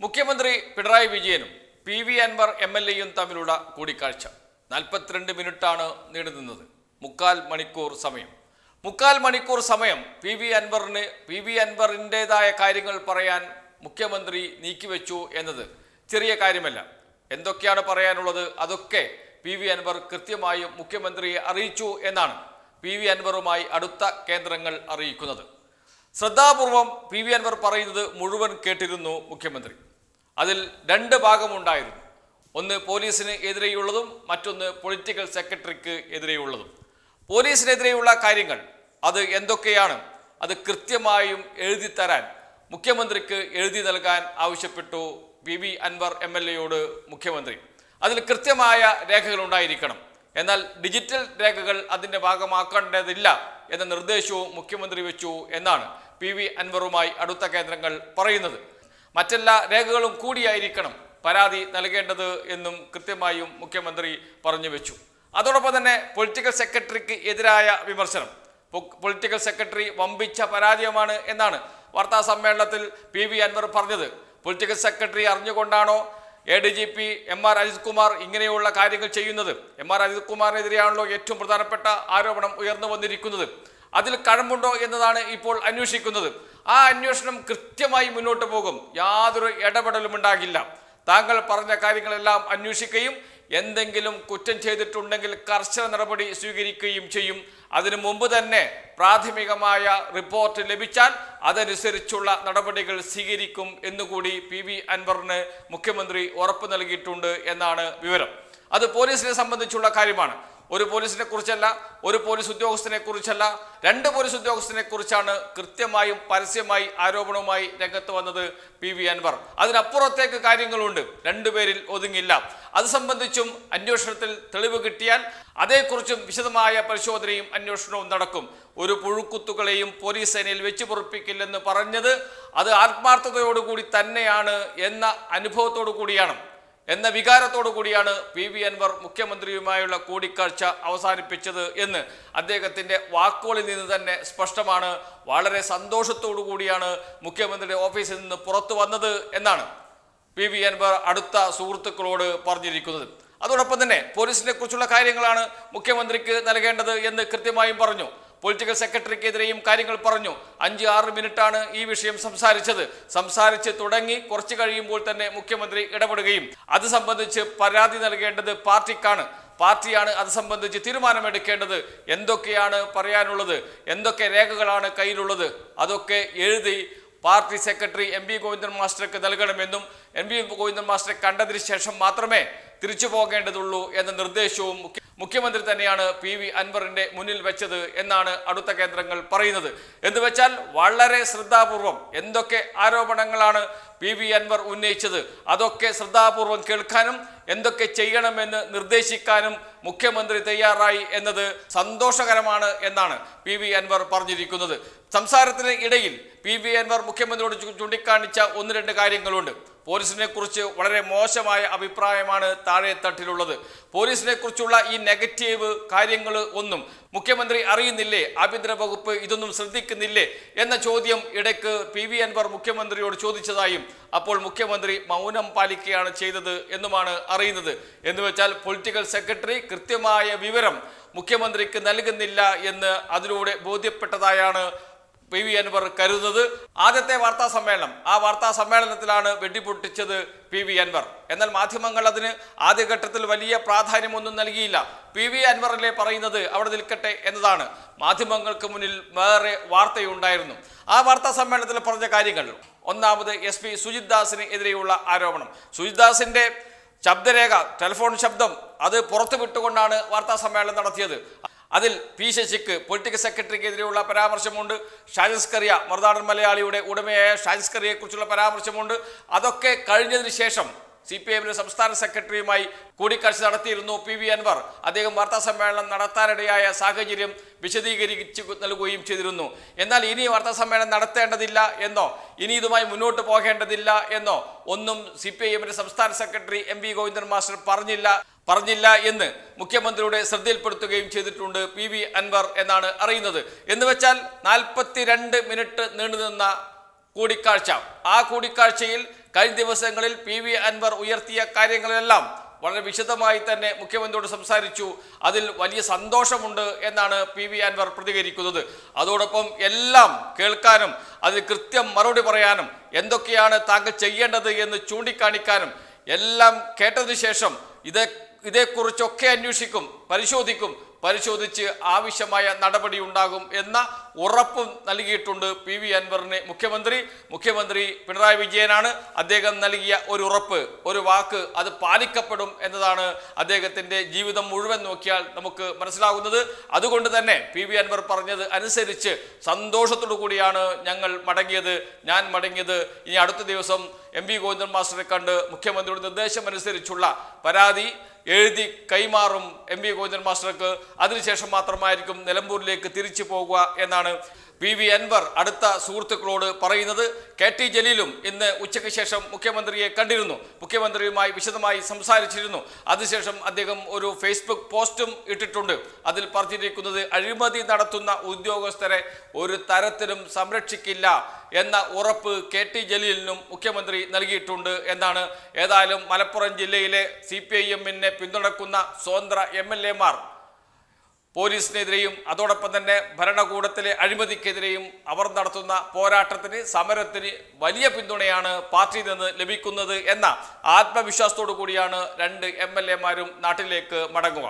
മുഖ്യമന്ത്രി പിണറായി വിജയനും P V Anvar M L എയും തമ്മിലുള്ള കൂടിക്കാഴ്ച. നാൽപ്പത്തിരണ്ട് മിനിറ്റാണ് നീണ്ടുനിന്നത്. മുക്കാൽ മണിക്കൂർ സമയം. മുക്കാൽ മണിക്കൂർ സമയം പി വി അൻവറിന് പി വി അൻവറിന്റെതായ കാര്യങ്ങൾ പറയാൻ മുഖ്യമന്ത്രി നീക്കിവെച്ചു എന്നത് ചെറിയ കാര്യമല്ല. എന്തൊക്കെയാണ് പറയാനുള്ളത്? അതൊക്കെ പി വി അൻവർ കൃത്യമായും മുഖ്യമന്ത്രിയെ അറിയിച്ചു എന്നാണ് പി വി അൻവറുമായി അടുത്ത കേന്ദ്രങ്ങൾ അറിയിക്കുന്നത്. ശ്രദ്ധാപൂർവം പി വി അൻവർ പറയുന്നത് മുഴുവൻ കേട്ടിരുന്നു മുഖ്യമന്ത്രി. അതിൽ രണ്ട് ഭാഗമുണ്ടായിരുന്നു. ഒന്ന് പോലീസിന് എതിരെയുള്ളതും മറ്റൊന്ന് പൊളിറ്റിക്കൽ സെക്രട്ടറിക്ക് എതിരെയുള്ളതും. പോലീസിനെതിരെയുള്ള കാര്യങ്ങൾ അത് എന്തൊക്കെയാണ്? അത് കൃത്യമായും എഴുതി തരാൻ മുഖ്യമന്ത്രിക്ക് എഴുതി നൽകാൻ ആവശ്യപ്പെട്ടു P V Anvar M L എയോട് മുഖ്യമന്ത്രി. അതിൽ കൃത്യമായ രേഖകൾ ഉണ്ടായിരിക്കണം. എന്നാൽ ഡിജിറ്റൽ രേഖകൾ അതിന്റെ ഭാഗമാക്കേണ്ടതില്ല എന്ന നിർദ്ദേശവും മുഖ്യമന്ത്രി വെച്ചു എന്നാണ് പി വി അൻവറുമായി അടുത്ത കേന്ദ്രങ്ങൾ പറയുന്നത്. മറ്റെല്ലാ രേഖകളും കൂടിയായിരിക്കണം പരാതി നൽകേണ്ടത് എന്നും കൃത്യമായും മുഖ്യമന്ത്രി പറഞ്ഞു വെച്ചു. അതോടൊപ്പം തന്നെ പൊളിറ്റിക്കൽ സെക്രട്ടറിക്ക് എതിരായ വിമർശനം. പൊളിറ്റിക്കൽ സെക്രട്ടറി വമ്പിച്ച പരാജയമാണ് എന്നാണ് വാർത്താ സമ്മേളനത്തിൽ പി വി അൻവർ പറഞ്ഞത്. Political secretary അറിഞ്ഞുകൊണ്ടാണോ A D G P M R Ajith Kumar ഇങ്ങനെയുള്ള കാര്യങ്ങൾ ചെയ്യുന്നത്? എം ആർ അജിത് കുമാറിനെതിരെയാണല്ലോ ഏറ്റവും പ്രധാനപ്പെട്ട ആരോപണം ഉയർന്നു വന്നിരിക്കുന്നത്. അതിൽ കഴമ്പുണ്ടോ എന്നതാണ് ഇപ്പോൾ അന്വേഷിക്കുന്നത്. ആ അന്വേഷണം കൃത്യമായി മുന്നോട്ട് പോകും. യാതൊരു ഇടപെടലും ഉണ്ടാകില്ല. താങ്കൾ പറഞ്ഞ കാര്യങ്ങളെല്ലാം അന്വേഷിക്കുകയും എന്തെങ്കിലും കുറ്റം ചെയ്തിട്ടുണ്ടെങ്കിൽ കർശന നടപടി സ്വീകരിക്കുകയും ചെയ്യും. അതിനു മുമ്പ് തന്നെ പ്രാഥമികമായ റിപ്പോർട്ട് ലഭിച്ചാൽ അതനുസരിച്ചുള്ള നടപടികൾ സ്വീകരിക്കും എന്നുകൂടി പി വി അൻവറിന് മുഖ്യമന്ത്രി ഉറപ്പ് നൽകിയിട്ടുണ്ട് എന്നാണ് വിവരം. അത് പോലീസിനെ സംബന്ധിച്ചുള്ള കാര്യമാണ്. ഒരു പോലീസിനെ കുറിച്ചല്ല ഒരു പോലീസ് ഉദ്യോഗസ്ഥനെ കുറിച്ചല്ല രണ്ട് പോലീസ് ഉദ്യോഗസ്ഥനെ കുറിച്ചാണ് കൃത്യമായും പരസ്യമായി ആരോപണവുമായി രംഗത്ത് വന്നത് പി വി അൻവർ. അതിനപ്പുറത്തേക്ക് കാര്യങ്ങളുണ്ട്. രണ്ടുപേരിൽ ഒതുങ്ങില്ല. അത് സംബന്ധിച്ചും അന്വേഷണത്തിൽ തെളിവ് കിട്ടിയാൽ അതേക്കുറിച്ചും വിശദമായ പരിശോധനയും അന്വേഷണവും നടക്കും. ഒരു പുഴുക്കുത്തുകളെയും പോലീസ് സേനയിൽ വെച്ച് പൊറപ്പിക്കില്ലെന്ന് പറഞ്ഞത് അത് ആത്മാർത്ഥതയോടുകൂടി തന്നെയാണ് എന്ന അനുഭവത്തോടു കൂടിയാണ്. എന്ന വികാരത്തോടു കൂടിയാണ് പി വി അൻവർ മുഖ്യമന്ത്രിയുമായുള്ള കൂടിക്കാഴ്ച അവസാനിപ്പിച്ചത് എന്ന് അദ്ദേഹത്തിന്റെ വാക്കുകളിൽ നിന്ന് തന്നെ സ്പഷ്ടമാണ്. വളരെ സന്തോഷത്തോടു കൂടിയാണ് മുഖ്യമന്ത്രിയുടെ ഓഫീസിൽ നിന്ന് പുറത്തു വന്നത് എന്നാണ് പി വി അൻവർ അടുത്ത സുഹൃത്തുക്കളോട് പറഞ്ഞിരിക്കുന്നത്. അതോടൊപ്പം തന്നെ പോലീസിനെ കുറിച്ചുള്ള കാര്യങ്ങളാണ് മുഖ്യമന്ത്രിക്ക് നൽകേണ്ടത് എന്ന് കൃത്യമായും പറഞ്ഞു. പൊളിറ്റിക്കൽ സെക്രട്ടറിക്കെതിരെയും കാര്യങ്ങൾ പറഞ്ഞു. അഞ്ച് ആറ് മിനിറ്റാണ് ഈ വിഷയം സംസാരിച്ചത്. സംസാരിച്ച് തുടങ്ങി കുറച്ചു കഴിയുമ്പോൾ തന്നെ മുഖ്യമന്ത്രി ഇടപെടുകയും അത് സംബന്ധിച്ച് പരാതി നൽകേണ്ടത് പാർട്ടിക്കാണ്. പാർട്ടിയാണ് അത് സംബന്ധിച്ച് തീരുമാനമെടുക്കേണ്ടത്. എന്തൊക്കെയാണ് പറയാനുള്ളത്? എന്തൊക്കെ രേഖകളാണ് കയ്യിലുള്ളത്? അതൊക്കെ എഴുതി party secretary M P Govindan മാസ്റ്റർക്ക് നൽകണമെന്നും എം പി ഗോവിന്ദൻ മാസ്റ്ററെ കണ്ടതിന് ശേഷം മാത്രമേ തിരിച്ചു പോകേണ്ടതുള്ളൂ എന്ന നിർദ്ദേശവും മുഖ്യമന്ത്രി തന്നെയാണ് പി വി അൻവറിന്റെ മുന്നിൽ വെച്ചത് എന്നാണ് അടുത്ത കേന്ദ്രങ്ങൾ പറയുന്നത്. എന്ന് വെച്ചാൽ വളരെ ശ്രദ്ധാപൂർവം എന്തൊക്കെ ആരോപണങ്ങളാണ് പി വി അൻവർ ഉന്നയിച്ചത് അതൊക്കെ ശ്രദ്ധാപൂർവം കേൾക്കാനും എന്തൊക്കെ ചെയ്യണമെന്ന് നിർദ്ദേശിക്കാനും മുഖ്യമന്ത്രി തയ്യാറായി എന്നത് സന്തോഷകരമാണ് എന്നാണ് പി വി അൻവർ പറഞ്ഞിരിക്കുന്നത്. സംസാരത്തിന് ഇടയിൽ പി വി അൻവർ മുഖ്യമന്ത്രിയോട് ചൂണ്ടിക്കാണിച്ച ഒന്ന് രണ്ട് കാര്യങ്ങളുണ്ട്. പോലീസിനെ കുറിച്ച് വളരെ മോശമായ അഭിപ്രായമാണ് താഴെ തട്ടിലുള്ളത് പോലീസിനെ കുറിച്ചുള്ള ഈ നെഗറ്റീവ് കാര്യങ്ങൾ ഒന്നും മുഖ്യമന്ത്രി അറിയുന്നില്ലേ? ആഭ്യന്തര വകുപ്പ് ഇതൊന്നും ശ്രദ്ധിക്കുന്നില്ലേ? എന്ന ചോദ്യം ഇടയ്ക്ക് പി വി അൻവർ മുഖ്യമന്ത്രിയോട് ചോദിച്ചതായും അപ്പോൾ മുഖ്യമന്ത്രി മൗനം പാലിക്കുകയാണ് ചെയ്തത് എന്നുമാണ് അറിയുന്നത്. എന്ന് വെച്ചാൽ പൊളിറ്റിക്കൽ സെക്രട്ടറി കൃത്യമായ വിവരം മുഖ്യമന്ത്രിക്ക് നൽകുന്നില്ല എന്ന് അതിലൂടെ ബോധ്യപ്പെട്ടതായാണ് പി വി അൻവർ കരുതുന്നത് ആദ്യത്തെ വാർത്താ സമ്മേളനം. ആ വാർത്താ സമ്മേളനത്തിലാണ് വെടിപൊട്ടിച്ചത് പി വി അൻവർ. എന്നാൽ മാധ്യമങ്ങൾ അതിന് ആദ്യഘട്ടത്തിൽ വലിയ പ്രാധാന്യമൊന്നും നൽകിയില്ല. പി വി അൻവറിലെ പറയുന്നത് അവിടെ നിൽക്കട്ടെ എന്നതാണ്. മാധ്യമങ്ങൾക്ക് മുന്നിൽ വേറെ വാർത്തയുണ്ടായിരുന്നു. ആ വാർത്താ സമ്മേളനത്തിൽ പറഞ്ഞ കാര്യങ്ങൾ. ഒന്നാമത് എസ് പി സുജിത് ദാസിന് എതിരെയുള്ള ആരോപണം. സുജിത് ദാസിന്റെ ശബ്ദരേഖ ടെലിഫോൺ ശബ്ദം അത് പുറത്തുവിട്ടുകൊണ്ടാണ് വാർത്താ സമ്മേളനം നടത്തിയത്. അതിൽ പി ശശിക്ക് പൊളിറ്റിക്കൽ സെക്രട്ടറിക്കെതിരെയുള്ള പരാമർശമുണ്ട്. ഷാജിസ്കറിയ മറുനാടൻ മലയാളിയുടെ ഉടമയായ ഷാജിസ്കറിയെക്കുറിച്ചുള്ള പരാമർശമുണ്ട്. അതൊക്കെ കഴിഞ്ഞതിന് ശേഷം സി പി എമ്മിന്റെ സംസ്ഥാന സെക്രട്ടറിയുമായി കൂടിക്കാഴ്ച നടത്തിയിരുന്നു പി വി അൻവർ. അദ്ദേഹം വാർത്താ സമ്മേളനം നടത്താനിടയായ സാഹചര്യം വിശദീകരിച്ചു നൽകുകയും ചെയ്തിരുന്നു. എന്നാൽ ഇനി വാർത്താ സമ്മേളനം നടത്തേണ്ടതില്ല എന്നോ ഇനി ഇതുമായി മുന്നോട്ട് പോകേണ്ടതില്ല എന്നോ ഒന്നും സി പി ഐ എമ്മിന്റെ സംസ്ഥാന secretary M V Govindan master പറഞ്ഞില്ല. പറഞ്ഞില്ല എന്ന് മുഖ്യമന്ത്രിയുടെ ശ്രദ്ധയിൽപ്പെടുത്തുകയും ചെയ്തിട്ടുണ്ട് പി വി അൻവർ എന്നാണ് അറിയുന്നത്. എന്ന് വെച്ചാൽ നാൽപ്പത്തിരണ്ട് മിനിറ്റ് നീണ്ടുനിന്ന കൂടിക്കാഴ്ച. ആ കൂടിക്കാഴ്ചയിൽ കഴിഞ്ഞ ദിവസങ്ങളിൽ പി വി അൻവർ ഉയർത്തിയ കാര്യങ്ങളെല്ലാം വളരെ വിശദമായി തന്നെ മുഖ്യമന്ത്രിയോട് സംസാരിച്ചു. അതിൽ വലിയ സന്തോഷമുണ്ട് എന്നാണ് പി വി അൻവർ പ്രതികരിക്കുന്നത്. അതോടൊപ്പം എല്ലാം കേൾക്കാനും അതിൽ കൃത്യം മറുപടി പറയാനും എന്തൊക്കെയാണ് താങ്കൾ ചെയ്യേണ്ടത് എന്ന് ചൂണ്ടിക്കാണിക്കാനും എല്ലാം കേട്ടതിനു ശേഷം ഇതേ ഇതേക്കുറിച്ചൊക്കെ അന്വേഷിക്കും പരിശോധിക്കും. പരിശോധിച്ച് ആവശ്യമായ നടപടി ഉണ്ടാകും എന്ന ഉറപ്പും നൽകിയിട്ടുണ്ട് പി വി അൻവറിന് മുഖ്യമന്ത്രി. മുഖ്യമന്ത്രി പിണറായി വിജയനാണ്. അദ്ദേഹം നൽകിയ ഒരു ഉറപ്പ് ഒരു വാക്ക് അത് പാലിക്കപ്പെടും എന്നതാണ് അദ്ദേഹത്തിന്റെ ജീവിതം മുഴുവൻ നോക്കിയാൽ നമുക്ക് മനസ്സിലാകുന്നത്. അതുകൊണ്ട് തന്നെ പി വി അൻവർ പറഞ്ഞത് അനുസരിച്ച് സന്തോഷത്തോടു കൂടിയാണ് ഞങ്ങൾ മടങ്ങിയത് ഞാൻ മടങ്ങിയത്. ഇനി അടുത്ത ദിവസം എം വി ഗോവിന്ദൻ മാസ്റ്ററെ കണ്ട് മുഖ്യമന്ത്രിയുടെ നിർദ്ദേശം അനുസരിച്ചുള്ള പരാതി എഴുതി കൈമാറും എം വി ഗോവിന്ദൻ മാസ്റ്റർക്ക്. അതിനുശേഷം മാത്രമായിരിക്കും നിലമ്പൂരിലേക്ക് തിരിച്ചു പോകുക എന്നാണ് പി വി അൻവർ അടുത്ത സുഹൃത്തുക്കളോട് പറയുന്നത്. കെ ടി ജലീലും ഇന്ന് ഉച്ചയ്ക്ക് ശേഷം മുഖ്യമന്ത്രിയെ കണ്ടിരുന്നു. മുഖ്യമന്ത്രിയുമായി വിശദമായി സംസാരിച്ചിരുന്നു. അതിനുശേഷം അദ്ദേഹം ഒരു ഫേസ്ബുക്ക് പോസ്റ്റും ഇട്ടിട്ടുണ്ട്. അതിൽ പറഞ്ഞിരിക്കുന്നത് അഴിമതി നടത്തുന്ന ഉദ്യോഗസ്ഥരെ ഒരു തരത്തിലും സംരക്ഷിക്കില്ല എന്ന ഉറപ്പ് കെ ടി ജലീലിനും മുഖ്യമന്ത്രി നൽകിയിട്ടുണ്ട് എന്നാണ്. ഏതായാലും മലപ്പുറം ജില്ലയിലെ സി പി ഐ എമ്മിനെ പിന്തുണക്കുന്ന സ്വതന്ത്ര എം എൽ എമാർ പോലീസിനെതിരെയും അതോടൊപ്പം തന്നെ ഭരണകൂടത്തിലെ അഴിമതിക്കെതിരെയും അവർ നടത്തുന്ന പോരാട്ടത്തിന് സമരത്തിന് വലിയ പിന്തുണയാണ് പാർട്ടിയിൽ നിന്ന് ലഭിക്കുന്നത് എന്ന ആത്മവിശ്വാസത്തോടു കൂടിയാണ് രണ്ട് എം എൽ എമാരും നാട്ടിലേക്ക് മടങ്ങുക.